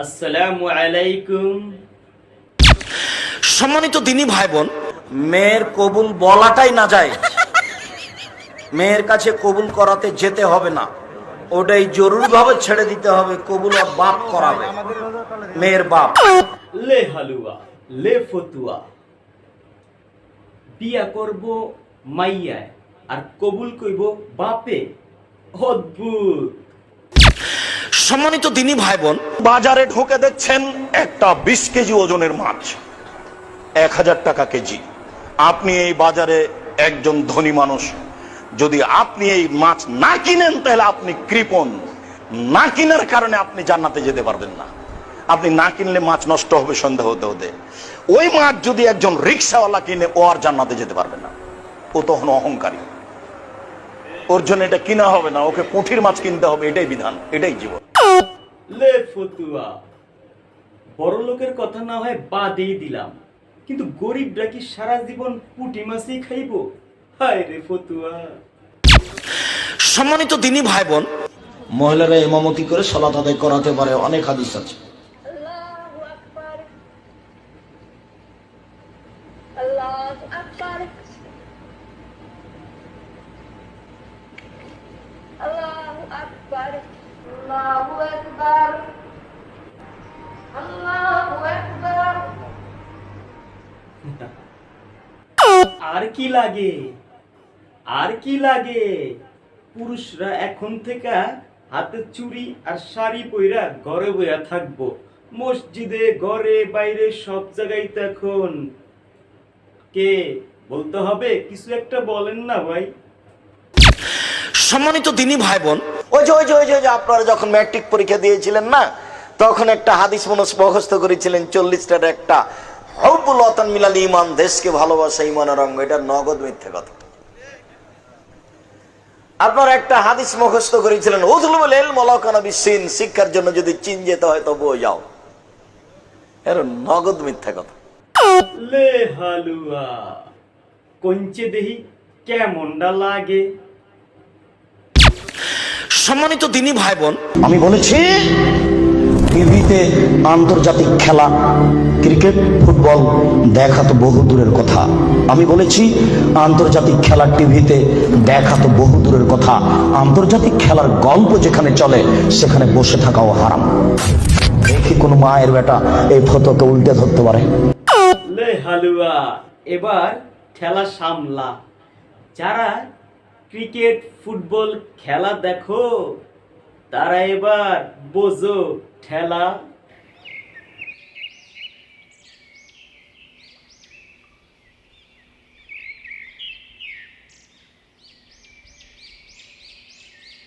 আসসালামু আলাইকুম। সম্মানিত দিনী ভাই বোন মেয়ের কবুল বলাটাই না যায়। মেয়ের কাছে কবুল করাতে যেতে হবে না। ওটাই জরুরি ভাবে ছেড়ে দিতে হবে কবুল আর বাপ করাবে। মেয়ের বাপ। লে হালুয়া লে ফতুয়া। বিয়া করব মাইয়ায় আর কবুল কইব বাপে। অদ্ভুত। সম্মানিত দিনী ভাই বোন বাজারে ঢোকে দেখছেন একটা বিশ কেজি ওজনের মাছ, এক হাজার টাকা কেজি। আপনি এই বাজারে একজন ধনী মানুষ। যদি আপনি এই মাছ না কিনেন, তাহলে আপনি কৃপণ। না কিনার কারণে আপনি জান্নাতে যেতে পারবেন না। আপনি না কিনলে মাছ নষ্ট হবে, সন্দেহ হতে হতে। ওই মাছ যদি একজন রিক্সাওয়ালা কিনে, ও আর জান্নাতে যেতে পারবে না। ও তখন অহংকারী। ওর জন্য এটা কিনা হবে না ওকে পুঁঠির মাছ কিনতে হবে এটাই বিধান এটাই জীবন লে ফতুয়া বড় লোকের কথা না হয় বাদেই দিলাম কিন্তু গরিবরা কি সারা জীবন পুটি মাছই খাইবো হায় রে ফতুয়া সম্মানিত দিনী ভাই বোন মহিলারা ইমামতি করে সলাত আদায় করাতে পারে অনেক হাদিস আছে Allahu Akbar. Allahu Akbar. আর কি লাগে? আর কি লাগে? পুরুষরা এখন থেকে হাতে চুড়ি আর শাড়ি পইরা ঘরে বইয়া থাকব। মসজিদে, ঘরে, বাইরে, সব জায়গায় তখন কে? বলতে হবে, কিছু একটা বলেন না ভাই। সম্মানিত দিনী ভাই বোন ওই যে ওই যে ওই যে আপনারা যখন ম্যাট্রিক পরীক্ষা দিয়েছিলেন না তখন একটা হাদিস মনস মুখস্থ করেছিলেন চল্লিশটার একটা। হব্বুল অতন মিলাল ইমান দেশকে ভালোবাসা ইমানের অঙ্গ এটা নগদ মিথ্যে কথা। আপনার একটা হাদিস মুখস্থ করেছিলেন উজলুল এল মলকানা বিসিন শিক্ষার জন্য যদি চীন যেতে হয় তবুও যাও। এর নগদ মিথ্যে কথা। লে হালুয়া কঞ্চে দেহি কেমনটা লাগে? সম্মানিত দিনী ভাই বোন আমি বলেছি টিভিতে আন্তর্জাতিক খেলা ক্রিকেট ফুটবল দেখা তো বহু দূরের কথা। আমি বলেছি আন্তর্জাতিক খেলা টিভিতে দেখা তো বহু দূরের কথা। আন্তর্জাতিক খেলার গল্প যেখানে চলে সেখানে বসে থাকাও হারাম। দেখি কোনো মায়ের বেটা এই ফটোকে উল্টে ধরতে পারে? লে হালুয়া এবার খেলা সামলা। যারা ক্রিকেট ফুটবল খেলা দেখো। তারা এবার বোঝো ঠেলা